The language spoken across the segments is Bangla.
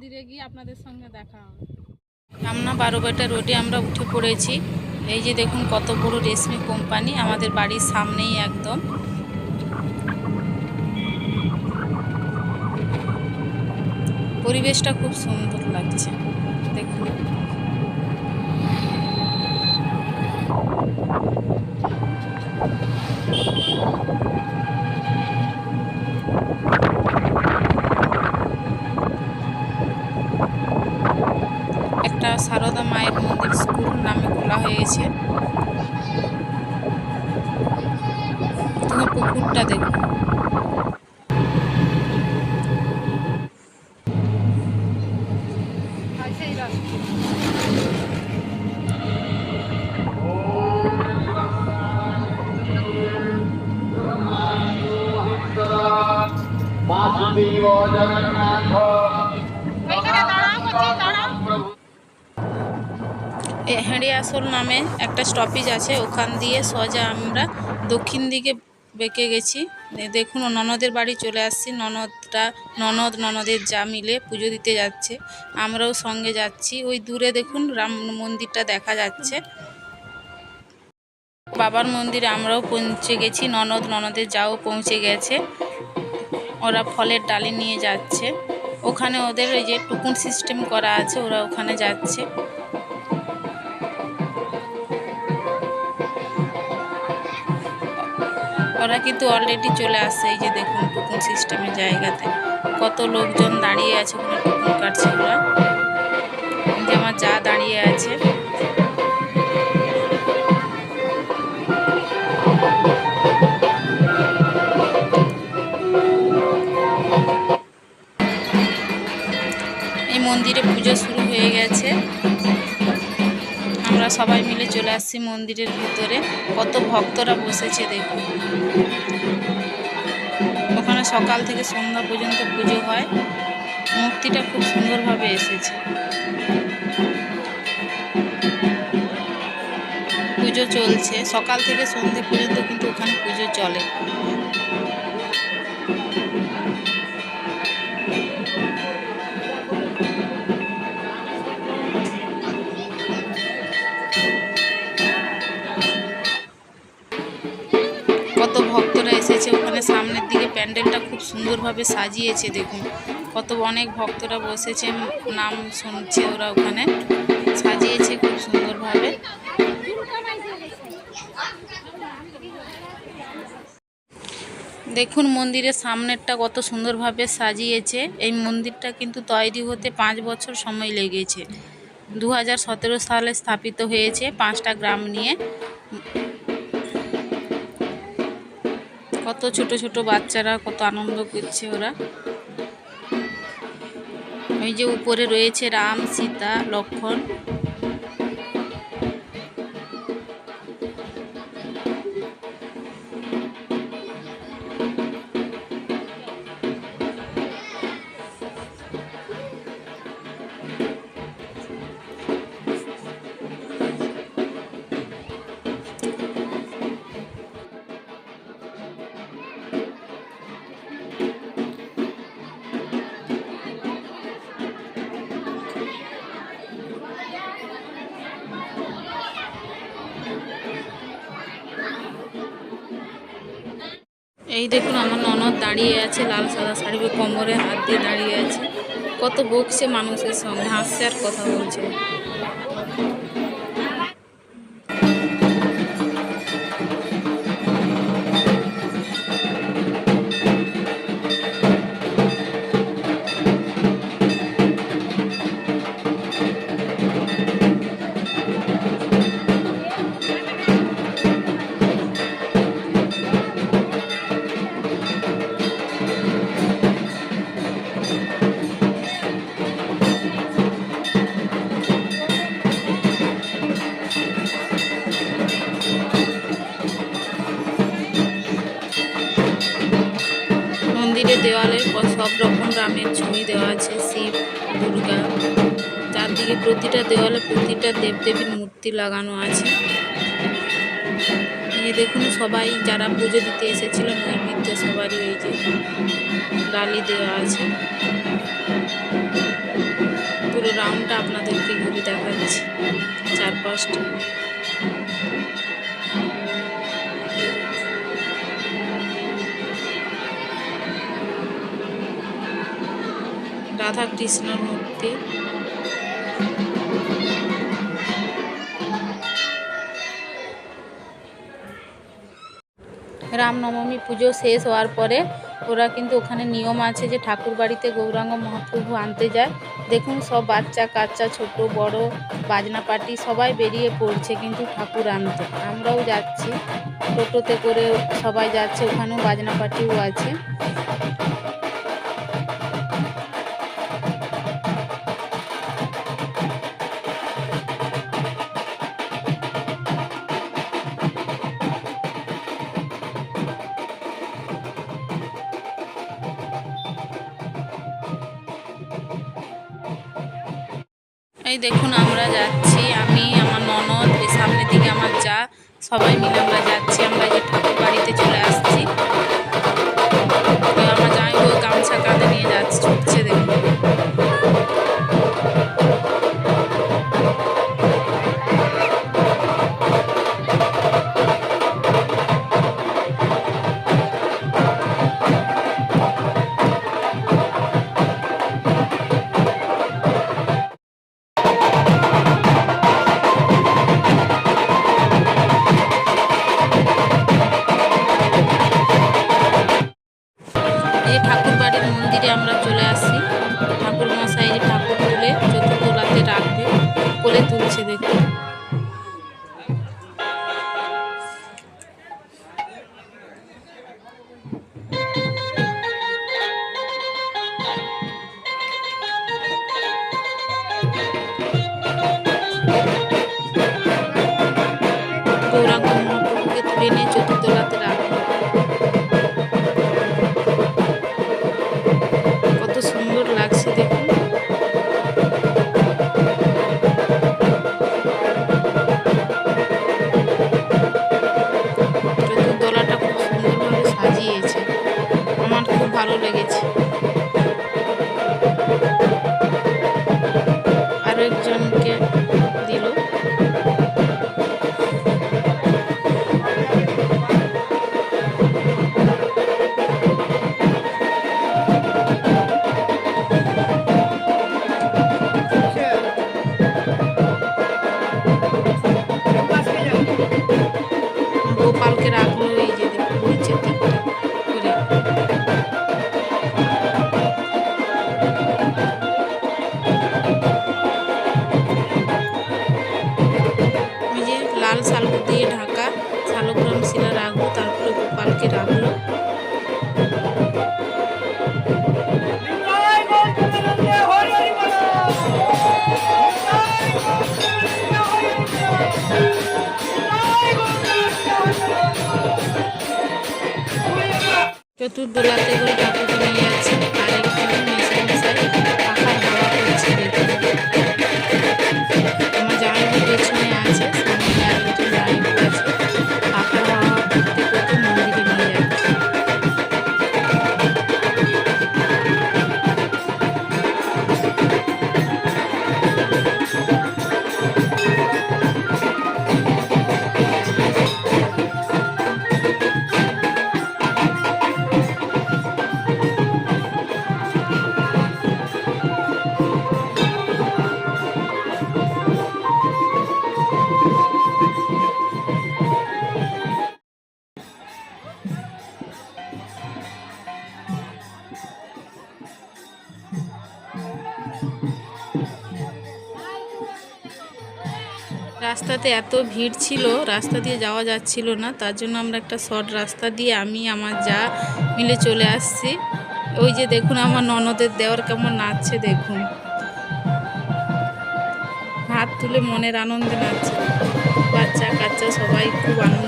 মন্দিরে গিয়ে আপনাদের সঙ্গে দেখা হবে। সামনা বারোবাটা রোডে আমরা উঠে পড়েছি। এই যে দেখুন কত বড় রেশমি কোম্পানি আমাদের বাড়ির সামনেই একদম। পরিবেশটা খুব সুন্দর লাগছে। দেখুন। তুমি পুকুরটা দেখুন। বাসুদেব জগন্নাথ এ নামে একটা স্টপেজ আছে, ওখান দিয়ে সোজা আমরা দক্ষিণ দিকে বেঁকে গেছি। দেখুন, ননদের বাড়ি চলে আসছি। ননদটা ননদ, ননদের যা মিলে পুজো দিতে যাচ্ছে। আমরাও সঙ্গে যাচ্ছি। ওই দূরে দেখুন, রাম মন্দিরটা দেখা যাচ্ছে। বাবার মন্দিরে আমরাও পৌঁছে গেছি। ননদ, ননদের যাও পৌঁছে গেছে। ওরা ফলের ডালি নিয়ে যাচ্ছে। ওখানে ওদের ওই যে টুকুন সিস্টেম করা আছে, ওরা ওখানে যাচ্ছে। ওরা কিন্তু অলরেডি চলে আসছে, এই যে দেখুন টুকুন সিস্টেমের জায়গাতে। কত লোকজন দাঁড়িয়ে আছে ওখানে টুকুন কাটছে ওরা। যে আমার যা দাঁড়িয়ে আছে। মন্দিরে পুজো শুরু হয়ে গেছে। আমরা সবাই মিলে চলে আসছি মন্দিরের ভিতরে। কত ভক্তরা বসেছে দেখুন। ওখানে সকাল থেকে সন্ধ্যা পর্যন্ত পুজো হয়। মূর্তিটা খুব সুন্দরভাবে এসেছে। পুজো চলছে। সকাল থেকে সন্ধ্যে পর্যন্ত কিন্তু ওখানে পুজো চলে। প্যান্ডেলটা খুব সুন্দরভাবে সাজিয়েছে, দেখুন। কত অনেক ভক্তরা বসেছে, নাম শুনছে ওরা ওখানে। সাজিয়েছে খুব সুন্দরভাবে। দেখুন মন্দিরের সামনেরটা কত সুন্দরভাবে সাজিয়েছে। এই মন্দিরটা কিন্তু তৈরি হতে পাঁচ বছর সময় লেগেছে। দু হাজার সতেরো সালে স্থাপিত হয়েছে পাঁচটা গ্রাম নিয়ে। কত ছোট ছোট বাচ্চারা, কত আনন্দ করছে ওরা। ওই যে উপরে রয়েছে রাম, সীতা, লক্ষণ। এই দেখুন, আমার ননদ দাঁড়িয়ে আছে লাল সাদা শাড়ি কোমরে হাত দিয়ে দাঁড়িয়ে আছে। কত বকছে মানুষের সঙ্গে, হাসছে আর কথা বলছে। দেওয়ালে প্রতিটা দেবদেবীর মূর্তি লাগানো আছে। এই দেখুন সবাই যারা পুজো দিতে এসেছিল, নৈবেদ্য সবারই এই যে ডালি দেওয়া আছে। পুরো রাউন্ডটা আপনাদেরকে ঘুরে দেখাচ্ছি চারপাশটা। রাধা কৃষ্ণর মূর্তি। রামনবমী পুজো শেষ হওয়ার পরে ওরা কিন্তু ওখানে নিয়ম আছে যে ঠাকুর বাড়িতে গৌরাঙ্গ মহাপ্রভু আনতে যায়। দেখুন সব বাচ্চা, কাচ্চা, ছোট, বড়, বাজনা পার্টি সবাই বেরিয়ে পড়ছে কিন্তু ঠাকুর আনতে। আমরাও যাচ্ছি। টোটোতে করে সবাই যাচ্ছে, ওখানেও বাজনা পার্টিও আছে। এই দেখুন, আমরা যাচ্ছি। আমি, আমার ননদ সামনের দিকে আমার যা। সবাই মিলে আমরা যাচ্ছি। আমরা যে চতুর্দোলাতে করে ঠাকুরকে নিয়ে রাস্তাতে এত ভিড় ছিল, রাস্তা দিয়ে যাওয়া যাচ্ছিল না। তার জন্য আমরা একটা শর্ট রাস্তা দিয়ে আমি, আমার যা মিলে চলে আসছি। ওই যে দেখুন, আমার ননদের দেওয়ার কেমন নাচছে, দেখুন। হাত তুলে মনের আনন্দে নাচছে। বাচ্চা কাচ্চা সবাই খুব আনন্দ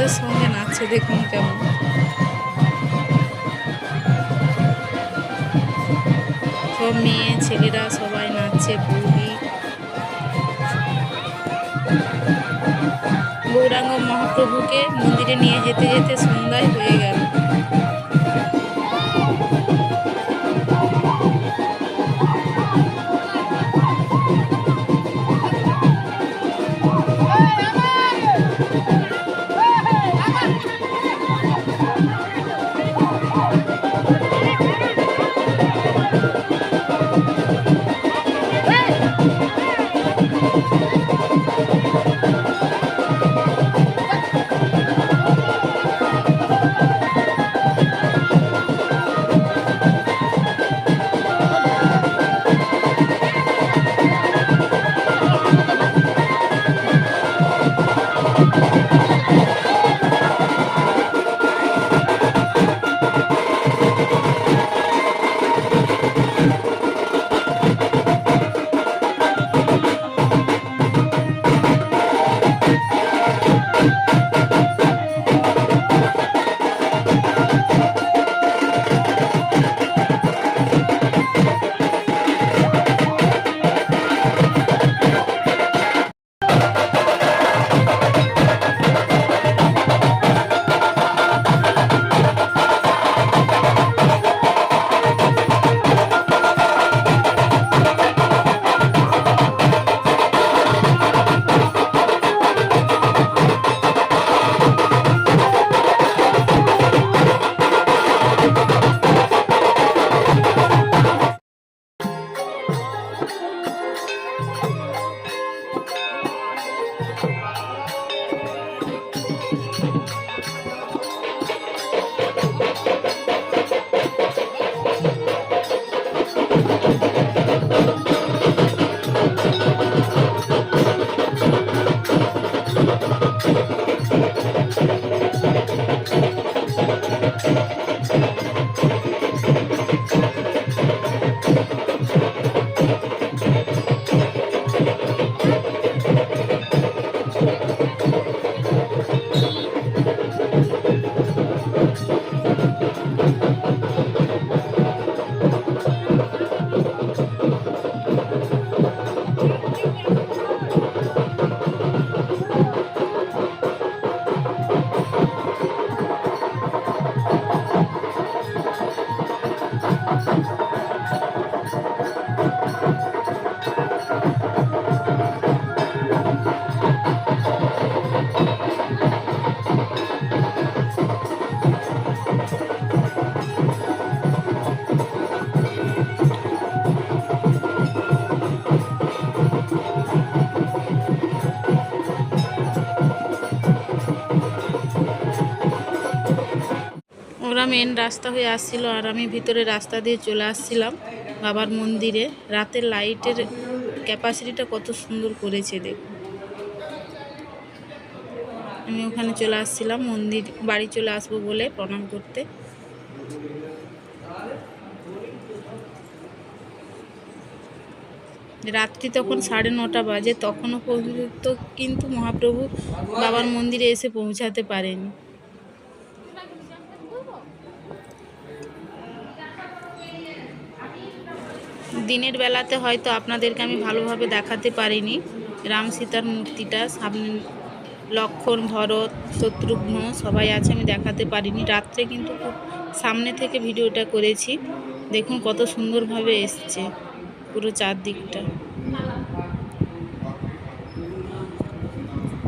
আনন্দের সঙ্গে নাচছে, দেখুন কেমন। সব মেয়ে, ছেলেরা সবাই নাচছে, বুড়ি। গৌরাঙ্গ মহাপ্রভুকে মন্দিরে নিয়ে যেতে যেতে সন্ধ্যায় হয়ে গেল। ওরা মেন রাস্তা হয়ে আসছিল আর আমি ভিতরে রাস্তা দিয়ে চলে আসছিলাম বাবার মন্দিরে। রাতের লাইটের ক্যাপাসিটিটা কত সুন্দর করেছে দেখুন আমি ওখানে চলে আসছিলাম, মন্দির, বাড়ি চলে আসব বলে প্রণাম করতে। রাত্রি তখন সাড়ে নটা বাজে, তখনও পর্যন্ত কিন্তু মহাপ্রভু বাবার মন্দিরে এসে পৌঁছাতে পারেনি। দিনের বেলাতে হয়তো আপনাদেরকে আমি ভালোভাবে দেখাতে পারিনি। রাম সীতার মূর্তিটা, সামনে লক্ষণ, ভরত, শত্রুঘ্ন সবাই আছে, আমি দেখাতে পারিনি। রাত্রে কিন্তু খুব সামনে থেকে ভিডিওটা করেছি। দেখুন কত সুন্দরভাবে এসছে পুরো চারদিকটা।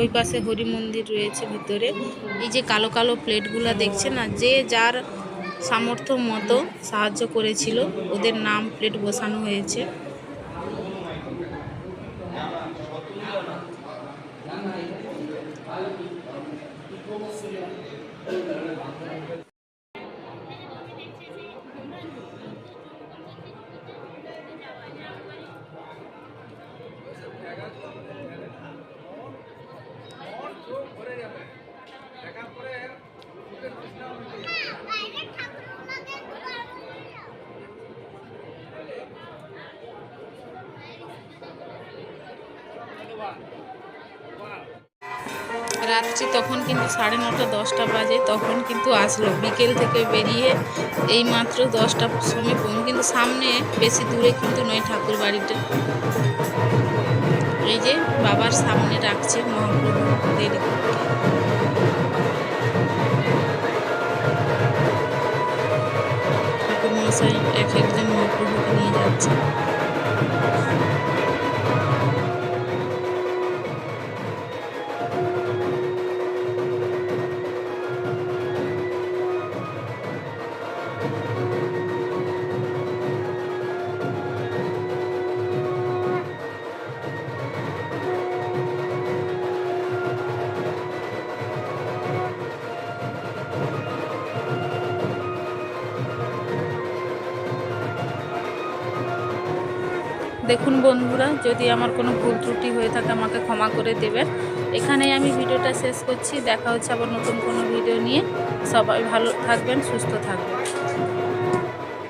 ওই পাশে হরি মন্দির রয়েছে ভিতরে। এই যে কালো কালো প্লেটগুলো দেখছে না যে যার সামর্থ্য মতো সাহায্য করেছিল। ওদের নাম প্লেট বসানো হয়েছে। রাত্রি তখন কিন্তু সাড়ে নটা, দশটা বাজে, তখন কিন্তু আসলো। বিকেল থেকে বেরিয়ে এই মাত্র দশটার সময় কিন্তু সামনে বেশি দূরে কিন্তু নয় ঠাকুর বাড়িটা। এই যে বাবার সামনে রাখছে মহাপ্রভুদের ঠাকুর মশাই এক একজন মহাপ্রভুকে নিয়ে যাচ্ছে। দেখুন বন্ধুরা, যদি আমার কোনো ভুল ত্রুটি হয়ে থাকে আমাকে ক্ষমা করে দেবেন। এখানেই আমি ভিডিওটা শেষ করছি। দেখা হচ্ছে আবার নতুন কোনো ভিডিও নিয়ে। সবাই ভালো থাকবেন, সুস্থ থাকবেন।